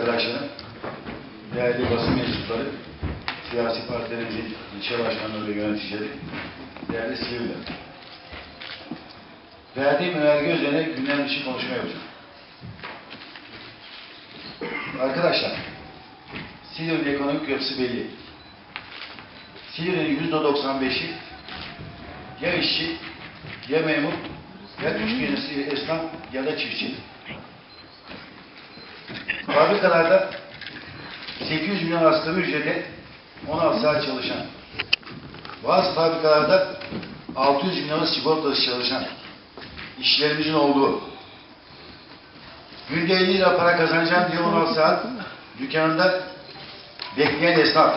arkadaşlarım, değerli basın mensupları, siyasi partilerimizin ilçe başkanları ve yöneticileri, değerli siviller. Verdiğim önerge üzerine gündem dışı konuşma yapacağım. Arkadaşlar, Silivri'nin ekonomik yapısı belli. Silivri'nin yüzde 95'i ya işçi, ya memur, ya üç birisi esnaf ya da çiftçi. Fabrikalarda 800 milyon asgari ücrete 16 saat çalışan, bazı fabrikalarda 600 milyon sigortası çalışan işçilerimizin olduğu, günde 50 lira para kazanacağım diye 16 saat dükkanında bekleyen esnaf,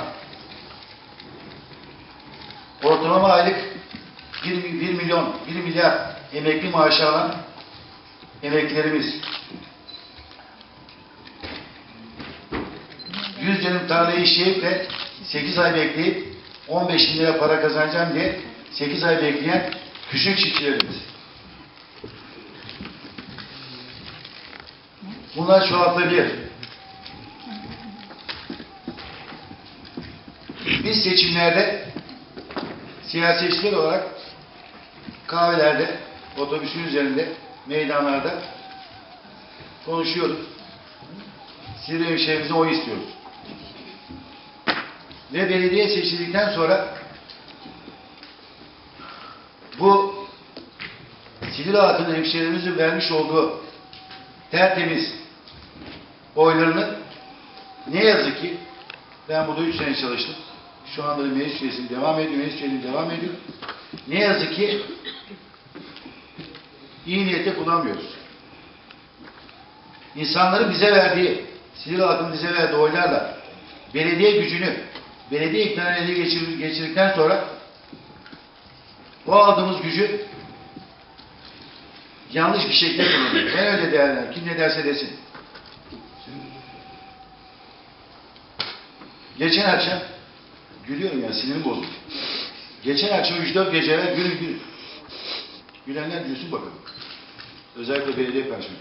ortalama aylık 1, 1 milyon, 1 milyar emekli maaşı alan emeklilerimiz, 100 dönüm tarlayı işleyip de 8 ay bekleyip 15 bin lira para kazanacağım diye 8 ay bekleyen küçük çiftçilerimiz. Bunlar çoğaltılabilir. Biz seçimlerde siyasetçiler olarak kahvelerde, otobüsün üzerinde, meydanlarda konuşuyoruz. Silivri hemşehrimize oy istiyoruz. Ve belediye seçildikten sonra bu Silivri halkının hemşehrimizin vermiş olduğu tertemiz oylarını ne yazık ki ben burada üç sene çalıştım. Şu anda da meclis üyesiyim, devam ediyor, meclis üyeliğim devam ediyor. Ne yazık ki iyi niyete kullanmıyoruz. İnsanların bize verdiği, Silivri halkının bize verdiği oylarla belediye gücünü, belediye iktidarını ele geçir, geçirdikten sonra o aldığımız gücü yanlış bir şekilde kullanıyor. Ben öyle değerlendiriyorum. Kim ne derse desin. Geçen akşam gülüyorum ya sinirim bozuldu. Geçen akşam 3-4 gece gülün gülün. Gülenler gülsün bakalım. Özellikle belediye personeli.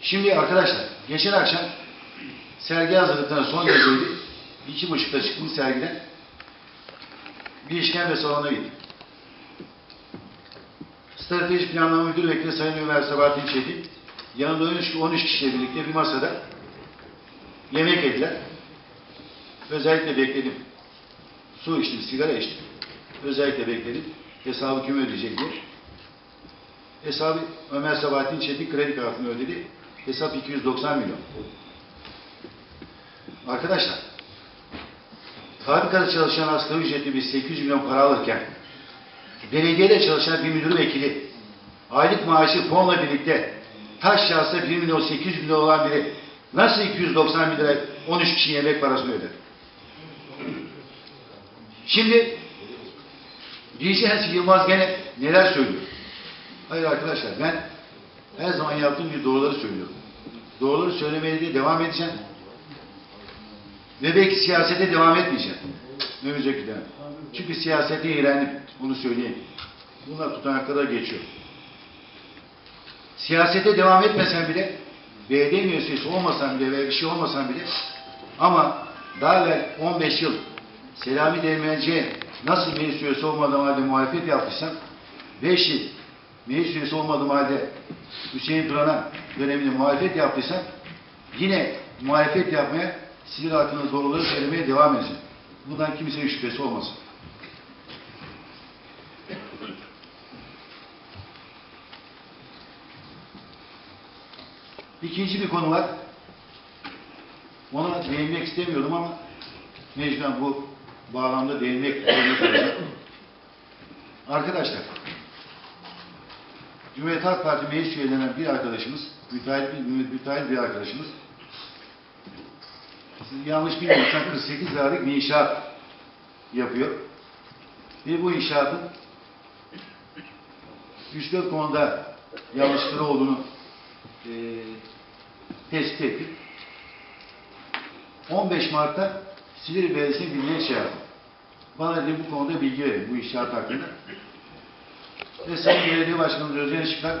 Şimdi arkadaşlar, geçen akşam sergi hazırlıklarına son geceydi. İki buçukta çıktım sergiden. Bir işkembe salonuna gittim. Strateji Planlama Müdür Vekili Sayın Ömer Sabahattin Çetin, yanında 13, 13 kişiyle birlikte bir masada yemek yediler. Özellikle bekledim. Su içtim, sigara içtim. Özellikle bekledim. Hesabı kim ödeyecek diye. Hesabı Ömer Sabahattin Çetin kredi kartını ödedi. Hesap 290 milyon. Arkadaşlar, fabrikada çalışan asgari ücretli bir 800 milyon para alırken, belediyede çalışan bir müdür vekili, aylık maaşı fonla birlikte taş yağsa 1 milyon 800 milyon olan biri nasıl 290 bin lira 13 kişi yemek parasını öder? Şimdi diyeceğiz ki Yılmaz gene neler söylüyor? Hayır arkadaşlar ben her zaman yaptığım gibi doğruları söylüyorum. Doğruları söylemeye de devam edeceğim. Ve belki siyasete devam etmeyeceğim. Önümüzdeki dönem. Çünkü siyasete iğrendim. Bunu söyleyeyim. Bunlar tutanaklara geçiyor. Siyasete devam etmesen bile, belediye müessesesi olmasan bile ve bir şey olmasan bile ama daha evvel 15 yıl Selami Değirmenci'ye nasıl meclis üyesi olmadığım halde muhalefet yaptıysam 5 yıl meclis üyesi olmadığım halde Hüseyin Duran'a döneminde muhalefet yaptıysam yine muhalefet yapmaya sinir hakkında doğruları söylemeye devam edeceğim. Bundan kimsenin şüphesi olmasın. İkinci bir konu var. Ona değinmek istemiyordum ama mecburen bu bağlamda değinmek. Arkadaşlar, Cumhuriyet Halk Parti meclis üyelerinden bir arkadaşımız, müteahhit bir, müteahhit bir arkadaşımız, yanlış bilmiyorsam 48 liralık bir inşaat yapıyor. Ve bu inşaatın 3-4 konuda yanlışları olduğunu e, tespit ettik. 15 Mart'ta Silivri Belediyesi'ne bir dilekçe yazdım. Bana dedi bu konuda bilgi verin bu inşaat hakkında. Ve Sayın Belediye Başkanımız Özgen Işıklar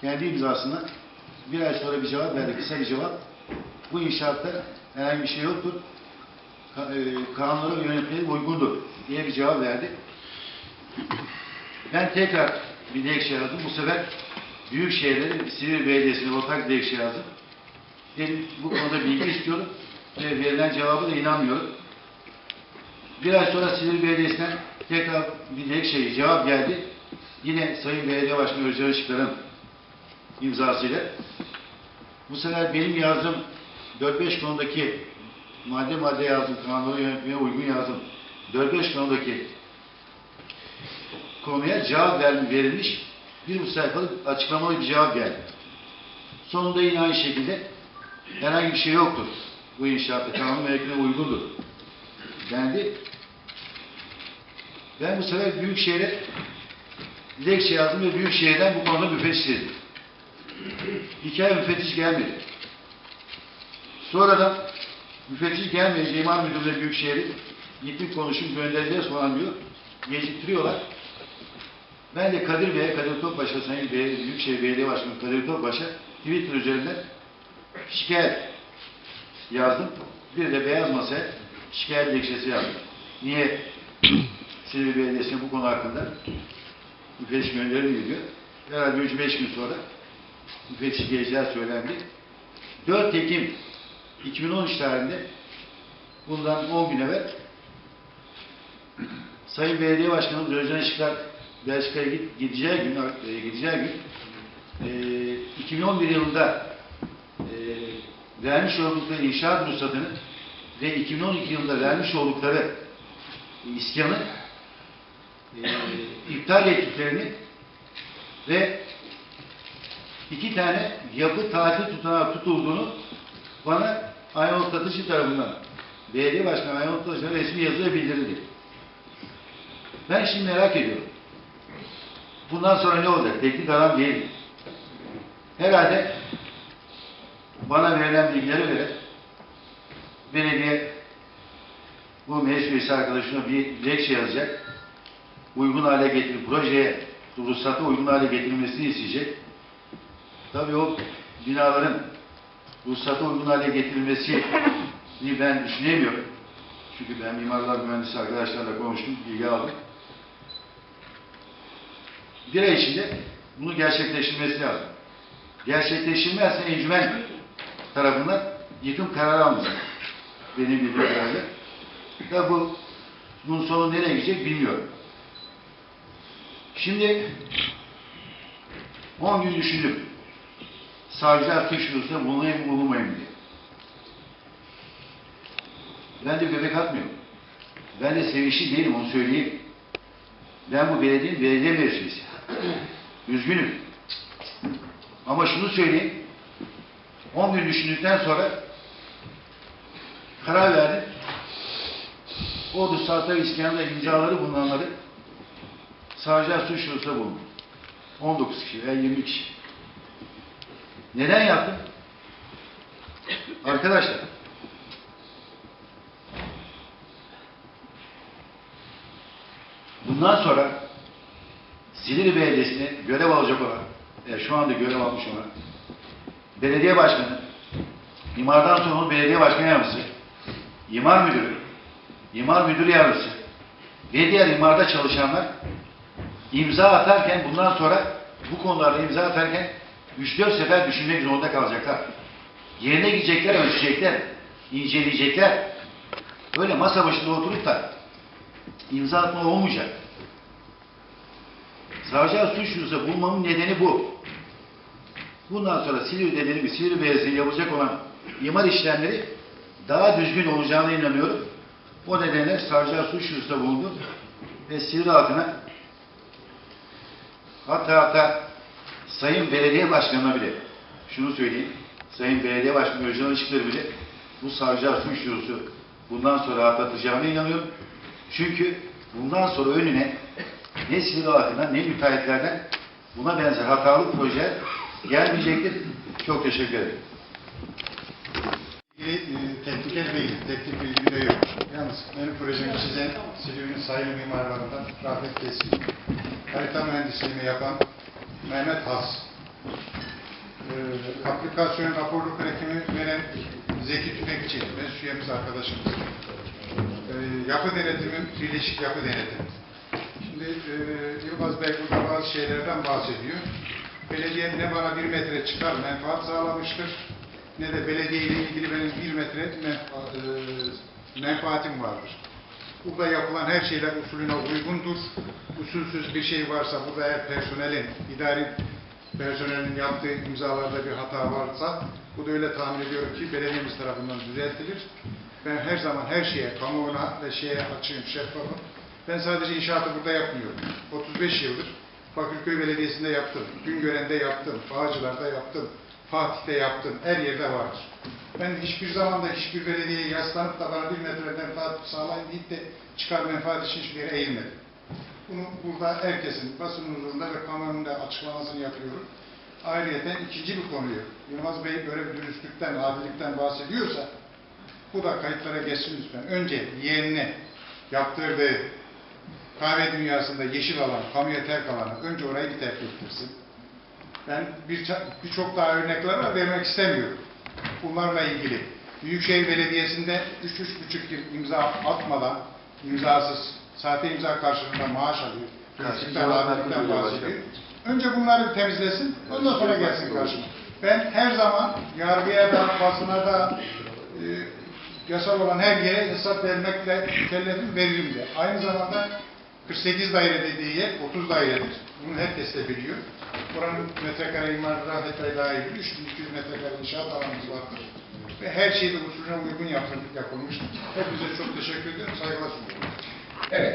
kendi imzasına bir ay sonra bir cevap verdi, kısa bir cevap. bu inşaatta herhangi bir şey yoktur. E, kanunlara ve yönetmeliğe uygundur diye bir cevap verdi. Ben tekrar bir dilekçe yazdım. Bu sefer büyük şehirlerin Silivri Belediyesi'ne ortak dilekçe yazdım. Benim bu konuda bilgi istiyorum ve verilen cevabı da inanmıyorum. Bir ay sonra Silivri Belediyesi'nden tekrar bir dilekçe cevap geldi. Yine Sayın Belediye Başkanı Özcan Işıklar'ın imzasıyla. Bu sefer benim yazdığım 4-5 konudaki madde madde yazdım, kanunu yönetmeye uygun yazdım. 4-5 konudaki konuya cevap ver- verilmiş bir bu sayfalık açıklamalı bir cevap geldi. Sonunda yine aynı şekilde herhangi bir şey yoktur. Bu inşaatta kanun mevkine uygundur. Dendi. Ben bu sefer Büyükşehir'e dilekçe yazdım ve Büyükşehir'den bu konuda müfettiş istedim. İki ay müfettiş gelmedi. Sonradan müfettiş gelmeyince İmar Müdürlüğü Büyükşehir'i gittim konuşum göndereceğiz falan diyor. Geciktiriyorlar. Ben de Kadir Bey'e, Kadir Topbaş'a, Sayın Bey, Büyükşehir Belediye Başkanı Kadir Topbaş'a Twitter üzerinden şikayet yazdım. Bir de beyaz masaya şikayet dilekçesi yazdım. Niye Silivri Belediyesi'ne bu konu hakkında müfettiş gönderilmiyor diyor. Herhalde 3-5 gün sonra müfettiş geleceği söylendi. 4 Ekim 2013 tarihinde bundan 10 gün evvel Sayın Belediye Başkanımız Özcan Işıklar Belçika'ya gideceği gün, e, gideceği gün e, 2011 yılında e, vermiş oldukları inşaat ruhsatını ve 2012 yılında vermiş oldukları iskanı e, iptal ettiklerini ve iki tane yapı tatil tutanağı tutulduğunu bana Ayol Tatıcı tarafından belediye başkanı Ayol Tatıcı'na resmi yazıyla bildirildi. Ben şimdi merak ediyorum. Bundan sonra ne olacak? Teknik adam değil. Herhalde bana verilen bilgilere göre belediye bu meclis üyesi arkadaşına bir dilekçe yazacak. Uygun hale getirip projeye, ruhsata uygun hale getirilmesini isteyecek. Tabii o binaların ruhsata uygun hale getirilmesini ben düşünemiyorum. Çünkü ben mimarlar mühendisi arkadaşlarla konuştum, bilgi aldım. Bir ay içinde bunu gerçekleştirmesi lazım. Gerçekleştirmezse encümen tarafından yıkım kararı alınacak. Benim bildiğim kadarıyla. Ve bu bunun sonu nereye gidecek bilmiyorum. Şimdi 10 gün düşündüm. Savcılar kış yurusunda bulunayım mı bulunmayayım diye. Ben de göbek atmıyorum. Ben de sevinçli değilim onu söyleyeyim. Ben bu belediyenin belediye meclisi. Üzgünüm. Ama şunu söyleyeyim. 10 gün düşündükten sonra karar verdim. O ruhsata iskanda imzaları bulunanları savcılar suç bulundu. 19 kişi veya 20 kişi. Neden yaptım? Arkadaşlar bundan sonra Silivri Belediyesi'ne görev alacak olan, e, şu anda görev almış olan belediye başkanı, imardan onun belediye başkanı yardımcısı, imar müdürü, imar müdürü yardımcısı ve diğer imarda çalışanlar imza atarken bundan sonra bu konularda imza atarken 3-4 sefer düşünmek zorunda kalacaklar. Yerine gidecekler, ölçecekler, inceleyecekler. Öyle masa başında oturup da imza atma olmayacak. Savcılar suç yursa bulmamın nedeni bu. Bundan sonra Silivri dediğim gibi Silivri Belediyesi yapılacak olan imar işlemleri daha düzgün olacağına inanıyorum. O nedenle savcılar suç yursa bulundu ve Silivri halkına hatta hatta Sayın Belediye Başkanı'na bile şunu söyleyeyim. Sayın Belediye Başkanı Özcan Işıkları bile bu savcılar suç yursu bundan sonra atlatacağına inanıyorum. Çünkü bundan sonra önüne ne sivil halkına ne müteahhitlerden buna benzer hatalı proje gelmeyecektir. Çok teşekkür ederim. ilgili e, teknikel bilgi, teknik bilgi de yok. Yalnız benim projemi çizen Silivri'nin sayılı mimarlarından Rafet Kesin. Harita mühendisliğini yapan Mehmet Has. E, aplikasyon raporluk üretimi veren Zeki Tüfekçi, meclis üyemiz arkadaşımız. Ee, yapı denetimin birleşik yapı denetimi. Şimdi e, Yılmaz Bey burada bazı şeylerden bahsediyor. Belediye ne bana bir metre çıkar menfaat sağlamıştır, ne de belediye ile ilgili benim bir metre menfa- e, menfaatim vardır. Burada yapılan her şeyler usulüne uygundur. Usulsüz bir şey varsa burada eğer personelin, idari personelin yaptığı imzalarda bir hata varsa bu da öyle tahmin ediyorum ki belediyemiz tarafından düzeltilir. Ben her zaman her şeye, kamuoyuna ve şeye açığım, şeffafım. Ben sadece inşaatı burada yapmıyorum. 35 yıldır Bakırköy Belediyesi'nde yaptım, Güngören'de yaptım, Bağcılar'da yaptım, Fatih'te yaptım, her yerde vardır. Ben hiçbir zaman da hiçbir belediyeye yaslanıp da bana bir metre menfaat sağlayın deyip de çıkar menfaat için hiçbir yere eğilmedim. Bunu burada herkesin basın huzurunda ve kamuoyunda açıklamasını yapıyorum. Ayrıca ikinci bir konuyu, Yılmaz Bey böyle bir dürüstlükten, adilikten bahsediyorsa bu da kayıtlara geçsin lütfen. Önce yeğenine yaptırdığı kahve dünyasında yeşil alan, kamuya terk alanı önce orayı bir terk ettirsin. Ben birçok birçok daha örnekler var vermek istemiyorum. Bunlarla ilgili. Büyükşehir Belediyesi'nde 3-3,5 yıl imza atmadan, imzasız, sahte imza karşılığında maaş alıyor. Dürüstlükten, adilikten bahsediyor. Önce bunları bir temizlesin, ondan sonra gelsin karşıma. Ben her zaman yargıya da, basına da, e, yasal olan her yere hesap vermekle mükellefim veririm de. Aynı zamanda 48 daire dediği yer 30 dairedir. Bunu herkes de biliyor. Buranın metrekare imarı Rafet Bey daha iyi bilir. 3200 metrekare inşaat alanımız vardır. Ve her şey de usulüne uygun yapılmış. Hepinize çok teşekkür ediyorum. Saygılar sunuyorum. Evet.